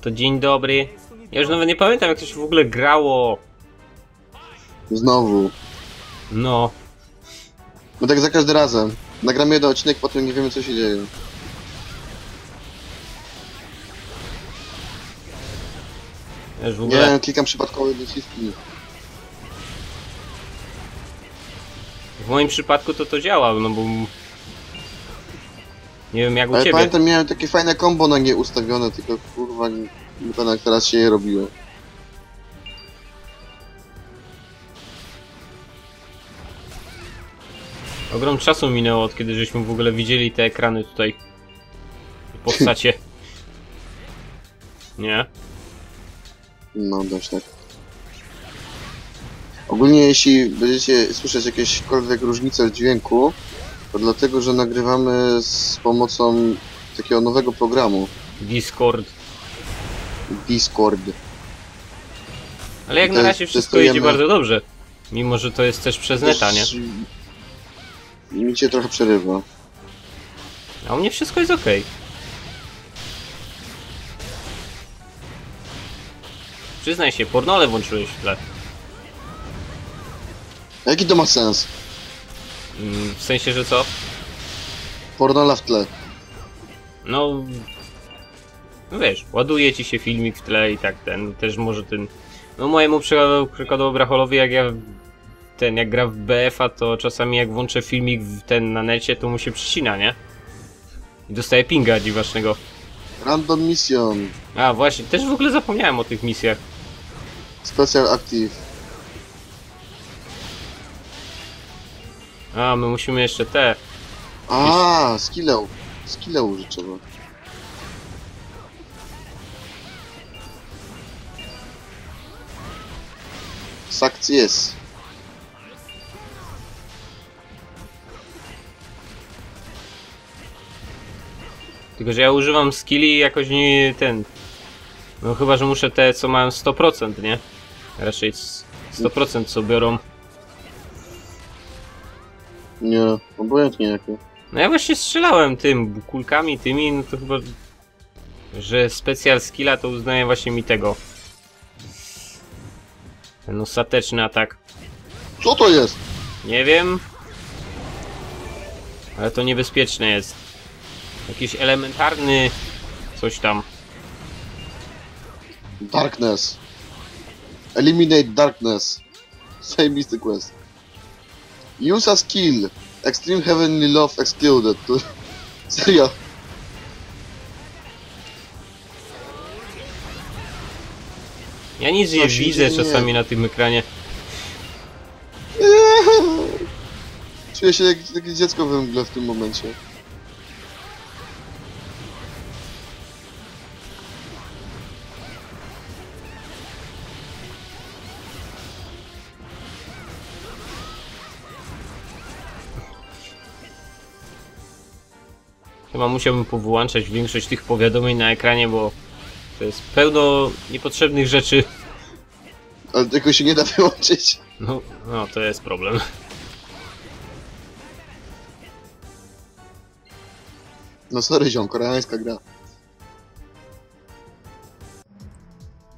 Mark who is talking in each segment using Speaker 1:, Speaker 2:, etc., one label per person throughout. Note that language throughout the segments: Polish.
Speaker 1: To dzień dobry. Ja już nawet nie pamiętam jak to się w ogóle grało.
Speaker 2: Znowu.
Speaker 1: No.
Speaker 2: No tak za każdym razem. Nagramy jeden odcinek, potem nie wiemy co się dzieje.
Speaker 1: Już w ogóle.
Speaker 2: Nie, klikam przypadkowo przyciski.
Speaker 1: W moim przypadku to to działa, no bo... Nie wiem jak u
Speaker 2: Ale
Speaker 1: ciebie.
Speaker 2: pamiętam, miałem takie fajne combo na nie ustawione, tylko kurwa, nie nie jak teraz się je robiło.
Speaker 1: Ogrom czasu minęło od kiedy żeśmy w ogóle widzieli te ekrany tutaj. W postacie. Nie?
Speaker 2: No, dość tak. Ogólnie jeśli będziecie słyszeć jakiekolwiek różnice w dźwięku, to dlatego, że nagrywamy z pomocą takiego nowego programu,
Speaker 1: Discord.
Speaker 2: Discord.
Speaker 1: Ale jak na razie wszystko
Speaker 2: testujemy.
Speaker 1: idzie bardzo dobrze. Mimo, że to jest też przez neta, nie?
Speaker 2: Też Mi cię trochę przerywa.
Speaker 1: A u mnie wszystko jest ok. Przyznaj się, pornole włączyłeś w tle.
Speaker 2: Jaki to ma sens?
Speaker 1: Mm, W sensie, że co?
Speaker 2: Pornola w tle.
Speaker 1: No... No wiesz, ładuje ci się filmik w tle i tak ten, też może ten... No mojemu przykładowo, przykładowo Bracholowi, jak ja ten, jak gra w BF-a, to czasami jak włączę filmik w ten na necie, to mu się przycina, nie? I dostaje pinga dziwacznego.
Speaker 2: Random Mission.
Speaker 1: A właśnie, też w ogóle zapomniałem o tych misjach.
Speaker 2: Special Active.
Speaker 1: A, my musimy jeszcze te...
Speaker 2: A, skille. Skille użyć jest.
Speaker 1: Tylko, że ja używam skilli i jakoś nie ten... No chyba, że muszę te, co mają 100%, nie? Raczej s- 100% co biorą.
Speaker 2: Nie, obojętnie jakie.
Speaker 1: No ja właśnie strzelałem tym, kulkami tymi, no to chyba... Że specjal skilla to uznaje właśnie mi tego. Ten ostateczny atak.
Speaker 2: Co to jest?
Speaker 1: Nie wiem. Ale to niebezpieczne jest. Jakiś elementarny... Coś tam.
Speaker 2: Darkness. Eliminate darkness. Zajebisty quest. Use a skill. Extreme Heavenly Love excluded. Serio.
Speaker 1: Ja nic nie widzę
Speaker 2: dzieje?
Speaker 1: czasami na tym ekranie.
Speaker 2: Czuję się jak takie dziecko we mgle w tym momencie.
Speaker 1: Chyba musiałbym powyłączać większość tych powiadomień na ekranie, bo to jest pełno niepotrzebnych rzeczy.
Speaker 2: Ale tego się nie da wyłączyć.
Speaker 1: No, no to jest problem.
Speaker 2: No sorry ziom, koreańska gra.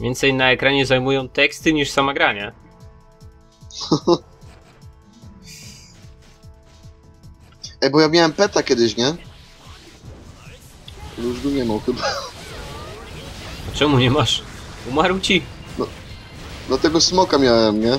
Speaker 1: Więcej na ekranie zajmują teksty niż sama granie.
Speaker 2: Ej, bo ja miałem peta kiedyś, nie? Już go nie mam chyba.
Speaker 1: Czemu nie masz? Umarł ci?
Speaker 2: Dlatego smoka miałem, nie?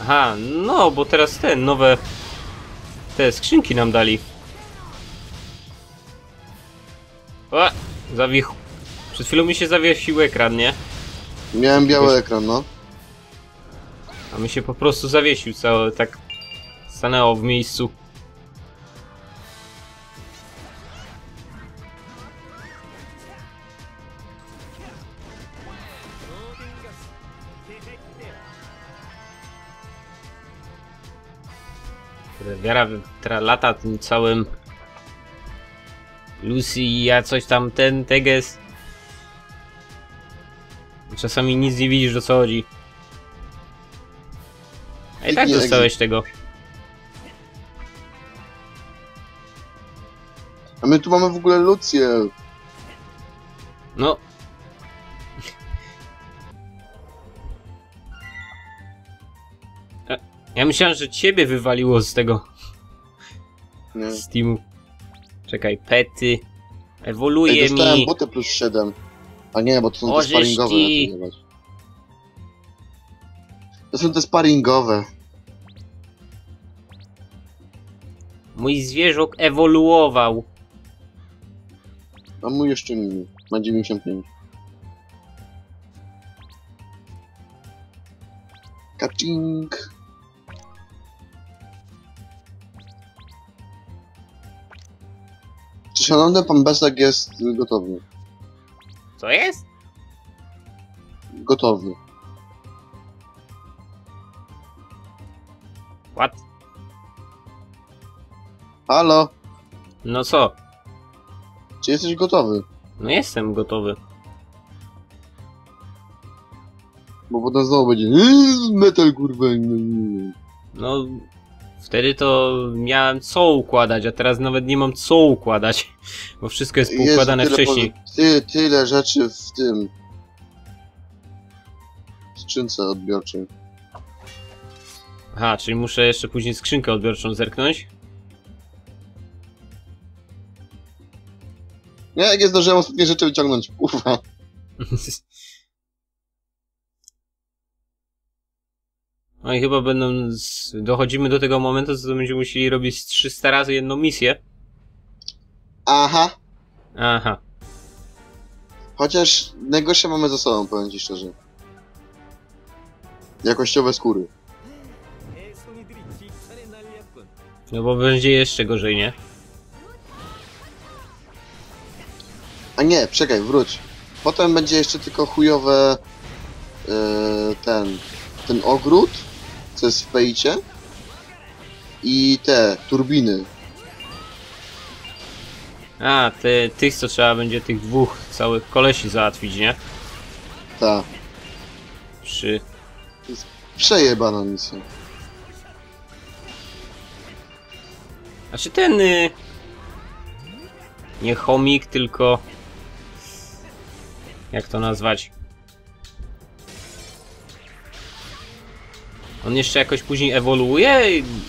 Speaker 1: Aha, no bo teraz te nowe te skrzynki nam dali. O! Zawichł. Przed chwilą mi się zawiesił ekran, nie?
Speaker 2: Miałem biały ekran, no.
Speaker 1: A mi się po prostu zawiesił całe, tak stanęło w miejscu. Wiara teraz lata tym całym Lucy i ja coś tam, ten teges. Czasami nic nie widzisz o co chodzi. A i tak dostałeś tego.
Speaker 2: A my tu mamy w ogóle Lucję.
Speaker 1: No. Myślałem, że ciebie wywaliło z tego
Speaker 2: Nie.
Speaker 1: Steamu. Czekaj, pety.
Speaker 2: Ej,
Speaker 1: Ewoluuje
Speaker 2: dostałem
Speaker 1: mi.
Speaker 2: plus 7. A nie, bo to są te
Speaker 1: Orzeszki.
Speaker 2: sparingowe. na to jebać. To są te sparingowe.
Speaker 1: Mój zwierzok ewoluował.
Speaker 2: A mój jeszcze mini. Ma 95. Kacink. Czy szanowny pan Besek jest gotowy?
Speaker 1: Co jest?
Speaker 2: Gotowy.
Speaker 1: What?
Speaker 2: Halo?
Speaker 1: No co?
Speaker 2: Czy jesteś gotowy?
Speaker 1: No jestem gotowy.
Speaker 2: Bo potem znowu będzie "Eee, metal kurwa.
Speaker 1: No, wtedy to miałem co układać, a teraz nawet nie mam co układać. Bo wszystko jest poukładane
Speaker 2: tyle
Speaker 1: wcześniej.
Speaker 2: Ty, tyle rzeczy w tym. w skrzynce odbiorczej.
Speaker 1: Aha, czyli muszę jeszcze później skrzynkę odbiorczą zerknąć.
Speaker 2: Nie, jak nie zdążyłem ostatnie rzeczy wyciągnąć. Kurwa.
Speaker 1: No i chyba będą. Z... Dochodzimy do tego momentu, że będziemy musieli robić 300 razy jedną misję.
Speaker 2: Aha.
Speaker 1: Aha.
Speaker 2: Chociaż najgorsze mamy za sobą, powiem ci szczerze. Jakościowe skóry.
Speaker 1: No bo będzie jeszcze gorzej, nie?
Speaker 2: A nie, czekaj, wróć. Potem będzie jeszcze tylko chujowe e, ten ten ogród, jest w pejcie i te turbiny.
Speaker 1: A, te, tych co trzeba będzie tych dwóch całych kolesi załatwić, nie?
Speaker 2: Ta,
Speaker 1: Przy.
Speaker 2: przejebana misja.
Speaker 1: Znaczy ten. Y... Nie chomik, tylko. Jak to nazwać? On jeszcze jakoś później ewoluuje,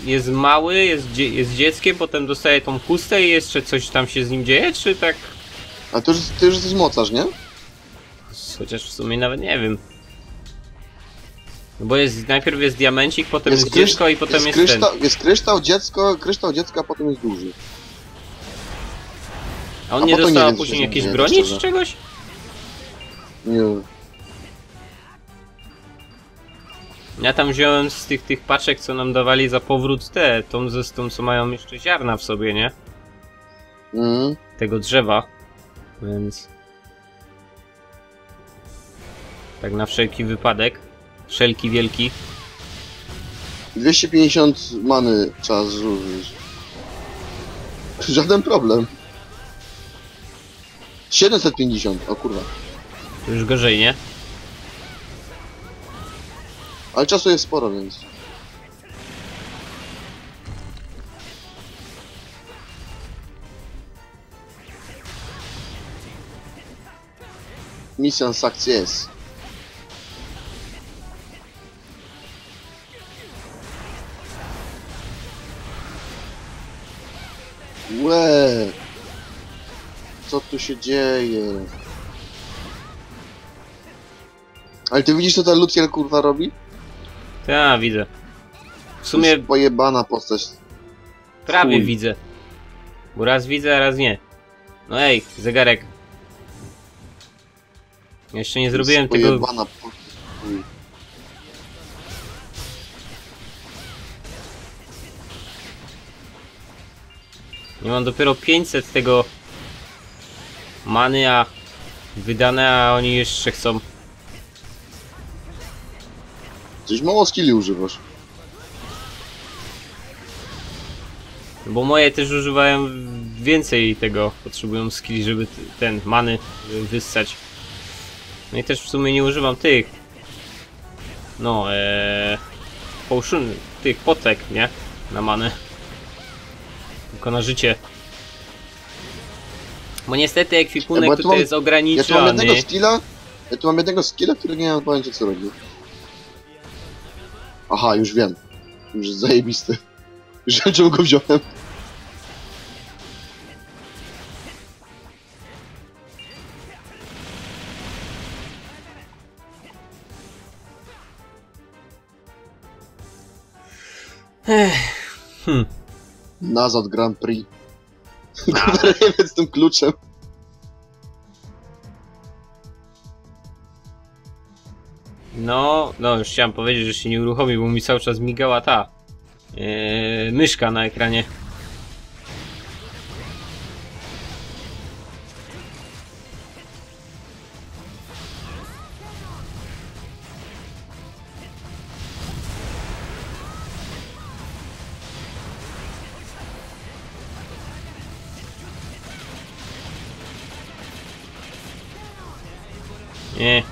Speaker 1: jest mały, jest, dzie jest dzieckiem, potem dostaje tą chustę i jeszcze coś tam się z nim dzieje, czy tak?
Speaker 2: A ty już, ty już jesteś mocarz, nie?
Speaker 1: Chociaż w sumie nawet nie wiem. No bo jest, najpierw jest diamencik, potem jest,
Speaker 2: krysz-
Speaker 1: dziecko i potem jest, ten.
Speaker 2: kryształ, jest kryształ, dziecko, kryształ dziecka, a potem jest duży.
Speaker 1: A on
Speaker 2: a
Speaker 1: nie dostał
Speaker 2: wiem,
Speaker 1: później jakiejś broni
Speaker 2: szczerze.
Speaker 1: czy czegoś?
Speaker 2: Nie.
Speaker 1: Ja tam wziąłem z tych, tych paczek, co nam dawali za powrót te, tą ze tą, co mają jeszcze ziarna w sobie, nie?
Speaker 2: Mhm.
Speaker 1: Tego drzewa, więc... Tak na wszelki wypadek. Wszelki wielki.
Speaker 2: 250 many trzeba zużyć. Żaden problem. 750, o kurwa.
Speaker 1: To już gorzej, nie?
Speaker 2: Ale czasu jest sporo, więc. Mission success. Łe! Co tu się dzieje? Ale ty widzisz co ta Luciel kurwa robi?
Speaker 1: Ta, widzę. W
Speaker 2: To
Speaker 1: sumie
Speaker 2: jest pojebana postać.
Speaker 1: prawie
Speaker 2: chuj.
Speaker 1: widzę. Bo raz widzę, a raz nie. No ej, zegarek. Jeszcze nie zrobiłem
Speaker 2: To jest
Speaker 1: tego...
Speaker 2: Pojebana postać. chuj.
Speaker 1: Nie mam dopiero 500 tego many, a wydane, a oni jeszcze chcą.
Speaker 2: Coś mało skilli używasz.
Speaker 1: Bo moje też używają więcej tego, potrzebują skilli, żeby ten many y, wyssać. No i też w sumie nie używam tych. No, eee, potion, tych potek, nie? Na manę. Tylko na życie. Bo niestety ekwipunek
Speaker 2: Ja, bo ja tu
Speaker 1: tutaj
Speaker 2: mam-
Speaker 1: jest
Speaker 2: Ja tu mam
Speaker 1: ograniczony.
Speaker 2: jednego skilla, ja tu mam jednego skilla, który nie mam pojęcia co robi. Aha, już wiem. Już jest zajebisty. Już wiem, czemu go wziąłem.
Speaker 1: Hm.
Speaker 2: Nazad Grand Prix.
Speaker 1: Nazad.
Speaker 2: Kurwa, z tym kluczem.
Speaker 1: No, no już chciałem powiedzieć, że się nie uruchomił, bo mi cały czas migała ta yy, myszka na ekranie. Nie,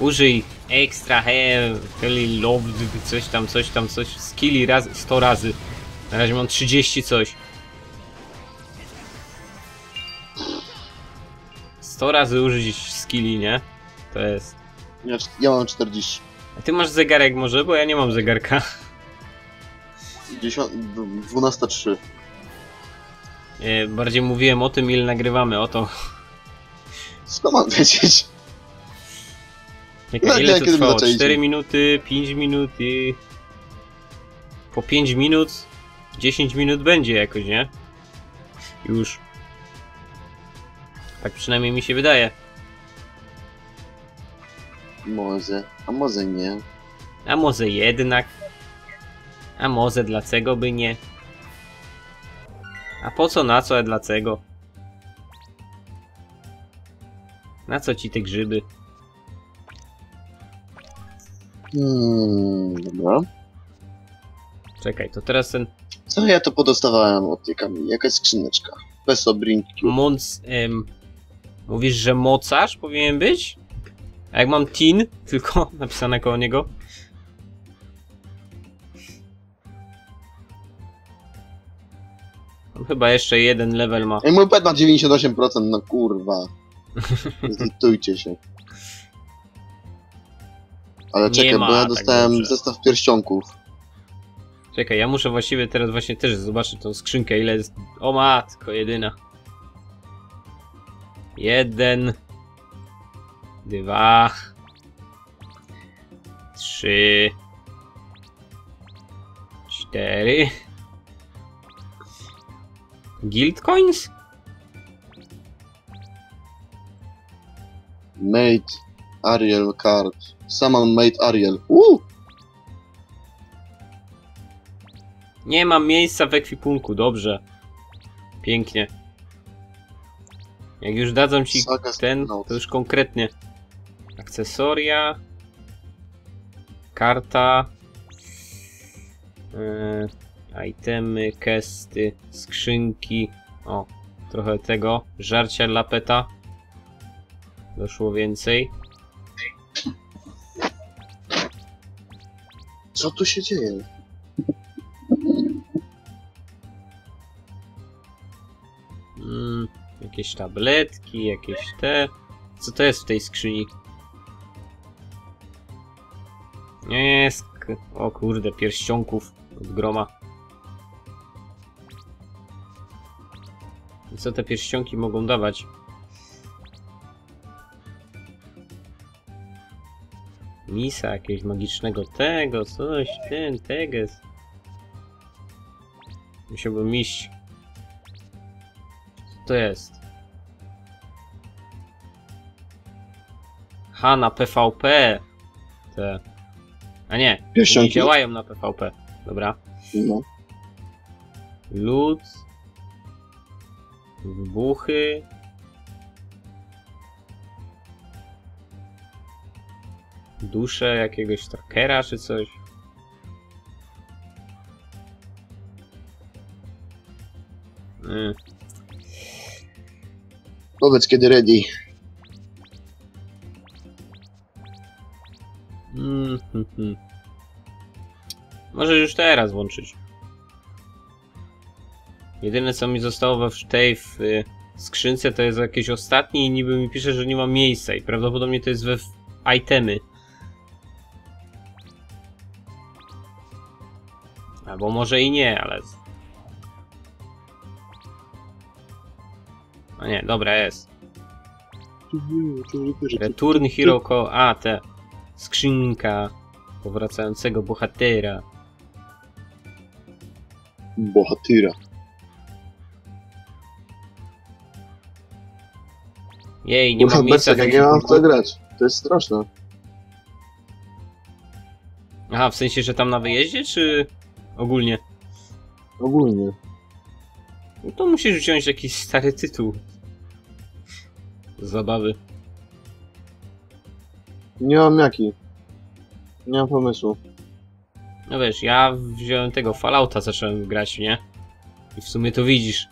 Speaker 1: użyj extra hair, heli loved, coś tam, coś tam, coś, skilli raz, 100 razy. Na razie mam 30 coś. 100 razy użyć skilli, nie? To jest.
Speaker 2: Ja, ja mam 40.
Speaker 1: A ty masz zegarek może? Bo ja nie mam zegarka.
Speaker 2: 10, 12.3.
Speaker 1: Nie, bardziej mówiłem o tym, ile nagrywamy, o to.
Speaker 2: Skąd mam wiedzieć?
Speaker 1: Jaka,
Speaker 2: No,
Speaker 1: ile to trwało?
Speaker 2: zaczęliśmy?
Speaker 1: 4 minuty, 5 minut i... Po 5 minut, 10 minut będzie jakoś, nie? Już. Tak przynajmniej mi się wydaje.
Speaker 2: Może, a może nie.
Speaker 1: A może jednak? A może dlaczego by nie? A po co, na co, a dlaczego? Na co ci te grzyby?
Speaker 2: Hmm, dobra.
Speaker 1: Czekaj, to teraz ten
Speaker 2: Co ja to podostawałem od tej Kamili? Jakaś skrzyneczka. Peso Brink Cube.
Speaker 1: Moc... Em, mówisz, że mocarz powinien być? A jak mam tin, tylko napisane koło niego? On chyba jeszcze jeden level ma.
Speaker 2: Ej, mój pet ma 98%, no kurwa. Zlitujcie się. Ale
Speaker 1: Nie
Speaker 2: czekaj,
Speaker 1: ma
Speaker 2: bo ja
Speaker 1: tak
Speaker 2: dostałem
Speaker 1: dobrze.
Speaker 2: zestaw pierścionków.
Speaker 1: Czekaj, ja muszę właściwie teraz właśnie też zobaczyć tą skrzynkę, ile jest... O matko, jedyna. Jeden. Dwa. Trzy. Cztery. Guild coins?
Speaker 2: Made Ariel card. Summon made Ariel. Uuu!
Speaker 1: Nie mam miejsca w ekwipunku, dobrze. Pięknie. Jak już dadzą ci
Speaker 2: Saga
Speaker 1: ten, to już konkretnie. Akcesoria. Karta. Yy, itemy, kesty, skrzynki. O, trochę tego. Żarcia dla peta. Doszło więcej.
Speaker 2: Co tu się dzieje?
Speaker 1: Mm, jakieś tabletki, jakieś te. Co to jest w tej skrzyni? Nie jest. O kurde, pierścionków od groma. Co te pierścionki mogą dawać? Misa jakiegoś magicznego tego, coś, ten, teges. Musiałbym iść. Co to jest? Ha, na PvP. Te. A nie, nie działają na PvP. Dobra.
Speaker 2: No.
Speaker 1: Lód. Wybuchy. Dusze jakiegoś trackera czy coś. Mm.
Speaker 2: Powiedz kiedy ready.
Speaker 1: Mm, hmm, hmm. Może już teraz włączyć. Jedyne co mi zostało we w tej w y, skrzynce to jest jakieś ostatnie i niby mi pisze, że nie ma miejsca i prawdopodobnie to jest we w itemy. Albo może i nie, ale... No nie, dobra, jest. Return Hero Co... A, te... Skrzynka powracającego bohatera.
Speaker 2: Bohatyra.
Speaker 1: Jej, nie
Speaker 2: Kurwa,
Speaker 1: mam miejsca
Speaker 2: Berserk, jak ja mam w to grać. To jest straszne.
Speaker 1: Aha, w sensie, że tam na wyjeździe, czy ogólnie?
Speaker 2: Ogólnie.
Speaker 1: No to musisz wziąć jakiś stary tytuł. Zabawy.
Speaker 2: Nie mam jaki. Nie mam pomysłu.
Speaker 1: No wiesz, ja wziąłem tego Fallouta, zacząłem grać, nie? I w sumie to widzisz.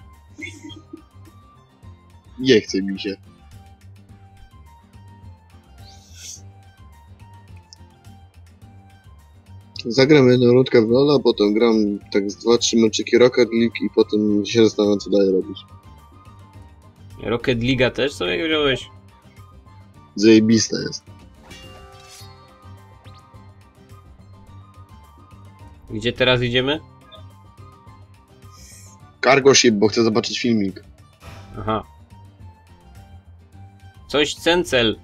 Speaker 2: Nie chce mi się. Zagram jedną rundkę w Lola, potem gram tak z 2-3 meczyki Rocket League i potem się zastanawiam co dalej robić.
Speaker 1: Rocket League też sobie wziąłeś?
Speaker 2: Zajebista jest.
Speaker 1: Gdzie teraz idziemy?
Speaker 2: Cargo Ship, bo chcę zobaczyć filmik.
Speaker 1: Aha. Coś cencel.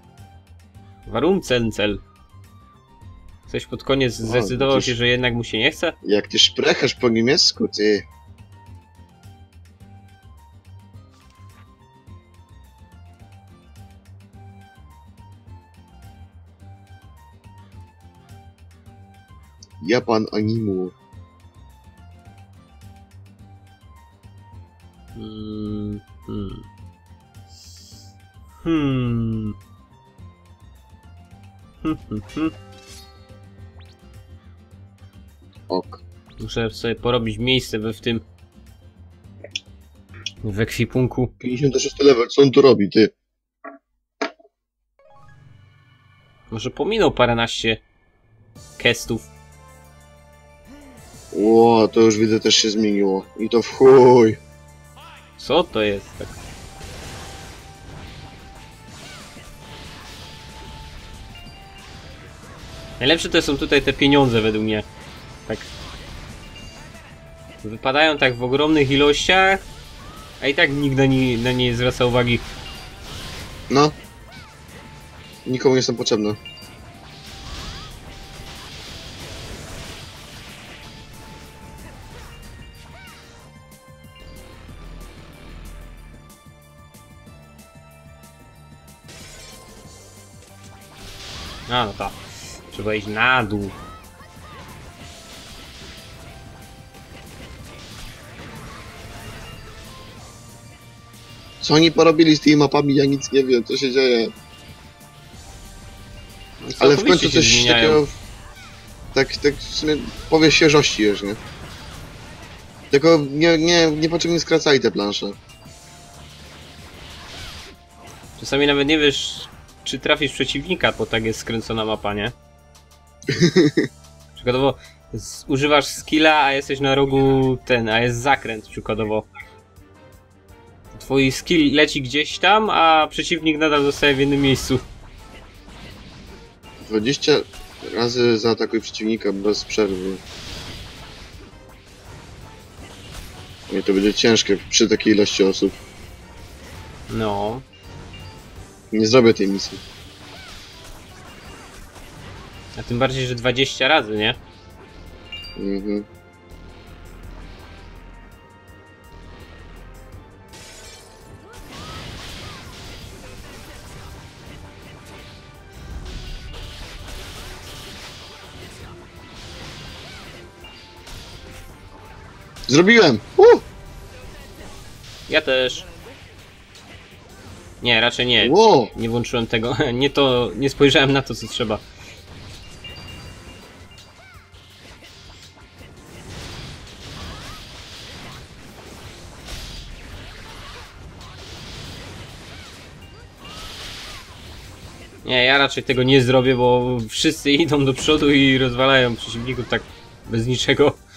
Speaker 1: Warum cencel? Coś pod koniec zdecydował
Speaker 2: widzisz.
Speaker 1: się, że jednak mu się nie chce?
Speaker 2: Jak ty szprechasz po niemiecku, ty. Japan animu.
Speaker 1: Hmm. Hmm. Hmm. Hmm, hmm,
Speaker 2: Ok.
Speaker 1: Muszę sobie porobić miejsce we w tym... W ekwipunku.
Speaker 2: 56 level, co on tu robi, ty?
Speaker 1: Może pominął paręnaście kestów.
Speaker 2: Ło, to już widzę też się zmieniło. I to w chuj.
Speaker 1: Co to jest? Tak. Najlepsze to są tutaj te pieniądze według mnie. Tak. Wypadają tak w ogromnych ilościach, a i tak nikt na nie, na nie zwraca uwagi.
Speaker 2: No. Nikomu nie są potrzebne.
Speaker 1: A no tak. Trzeba iść na dół.
Speaker 2: Co oni porobili z tymi mapami? Ja nic nie wiem, co się dzieje.
Speaker 1: No,
Speaker 2: Ale w końcu coś
Speaker 1: zmieniają.
Speaker 2: takiego... Tak, tak w sumie powie świeżości już, nie? Tylko nie, nie, niepotrzebnie skracali te plansze.
Speaker 1: Czasami nawet nie wiesz, czy trafisz przeciwnika, bo tak jest skręcona mapa, nie? Przykładowo używasz skilla, a jesteś na rogu ten, a jest zakręt przykładowo. Twój skill leci gdzieś tam, a przeciwnik nadal zostaje w jednym miejscu.
Speaker 2: 20 razy zaatakuj przeciwnika bez przerwy. I to będzie ciężkie przy takiej ilości osób.
Speaker 1: No.
Speaker 2: Nie zrobię tej misji.
Speaker 1: A tym bardziej, że 20 razy, nie?
Speaker 2: Mhm. Zrobiłem! Uh!
Speaker 1: Ja też. Nie, raczej nie.
Speaker 2: Wow!
Speaker 1: Nie włączyłem tego. Nie to. Nie spojrzałem na to, co trzeba. Nie, ja raczej tego nie zrobię, bo wszyscy idą do przodu i rozwalają przeciwników tak bez niczego.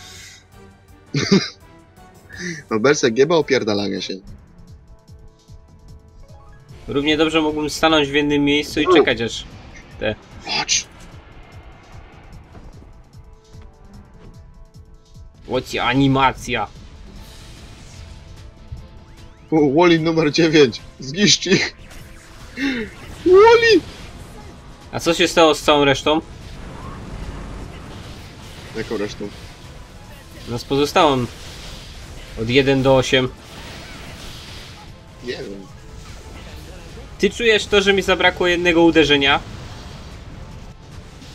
Speaker 2: No Bersek nie ma opierdalania się.
Speaker 1: Równie dobrze mógłbym stanąć w jednym miejscu i czekać aż
Speaker 2: Patrz!
Speaker 1: Łocie animacja.
Speaker 2: Wally numer 9. Zniszcz ich. Wally!
Speaker 1: A co się stało z całą resztą?
Speaker 2: Jaką resztą?
Speaker 1: No z pozostałą. Od 1 do 8.
Speaker 2: Nie wiem.
Speaker 1: Ty czujesz to, że mi zabrakło jednego uderzenia?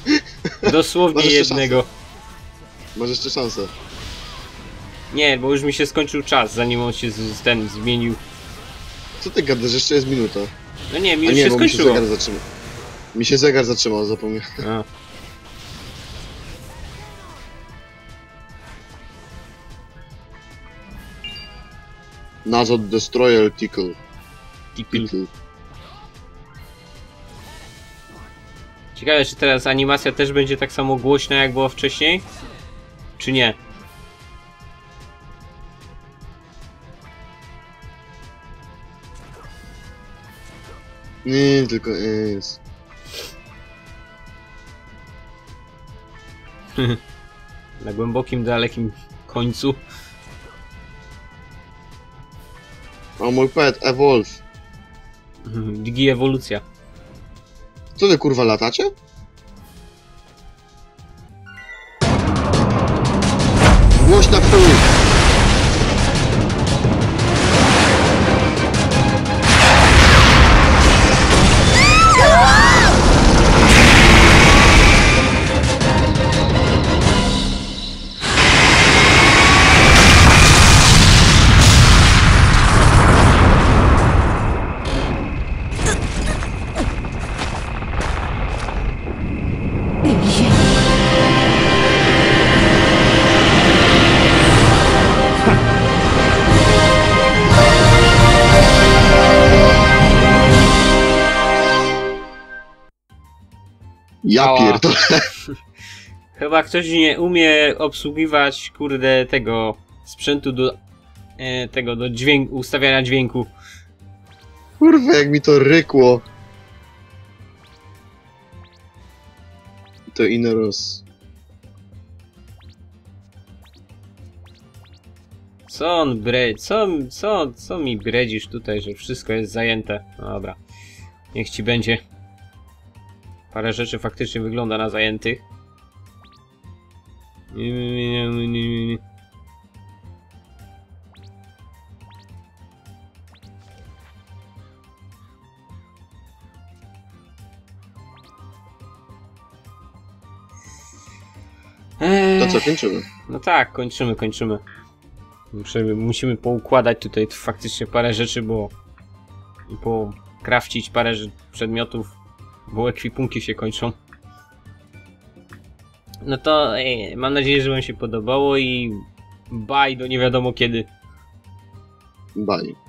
Speaker 1: Dosłownie
Speaker 2: Masz jeszcze
Speaker 1: jednego.
Speaker 2: Masz jeszcze szansę.
Speaker 1: Nie, bo już mi się skończył czas, zanim on się z, ten zmienił.
Speaker 2: Co ty gadasz? Jeszcze jest minuta.
Speaker 1: No nie, mi już
Speaker 2: nie,
Speaker 1: się
Speaker 2: bo mi się
Speaker 1: skończyło.
Speaker 2: zegar zatrzymał. Mi się zegar zatrzymał, zapomniałem.
Speaker 1: A.
Speaker 2: Nazad Destroyer Tickle. Tickle.
Speaker 1: Ciekawe, czy teraz animacja też będzie tak samo głośna, jak było wcześniej? Czy nie?
Speaker 2: Nie, tylko jest.
Speaker 1: Na głębokim, dalekim końcu.
Speaker 2: O mój pet, Evolve.
Speaker 1: Digi ewolucja.
Speaker 2: Co ty kurwa latacie? Głośna chuj! Ja
Speaker 1: Ała.
Speaker 2: pierdolę.
Speaker 1: Chyba ktoś nie umie obsługiwać, kurde, tego sprzętu do e, tego, do dźwięku, ustawiania dźwięku.
Speaker 2: Kurwa, jak mi to rykło. To Ineros.
Speaker 1: Co on bre... Co, co, co mi bredzisz tutaj, że wszystko jest zajęte? No dobra. Niech ci będzie. Parę rzeczy faktycznie wygląda na zajętych.
Speaker 2: To co, kończymy?
Speaker 1: No tak, kończymy, kończymy. Muszę, musimy poukładać tutaj faktycznie parę rzeczy, bo i pokrafcić parę rze- przedmiotów, bo ekwipunki się kończą. No to mam nadzieję, że wam się podobało i bye do nie wiadomo kiedy.
Speaker 2: Bye.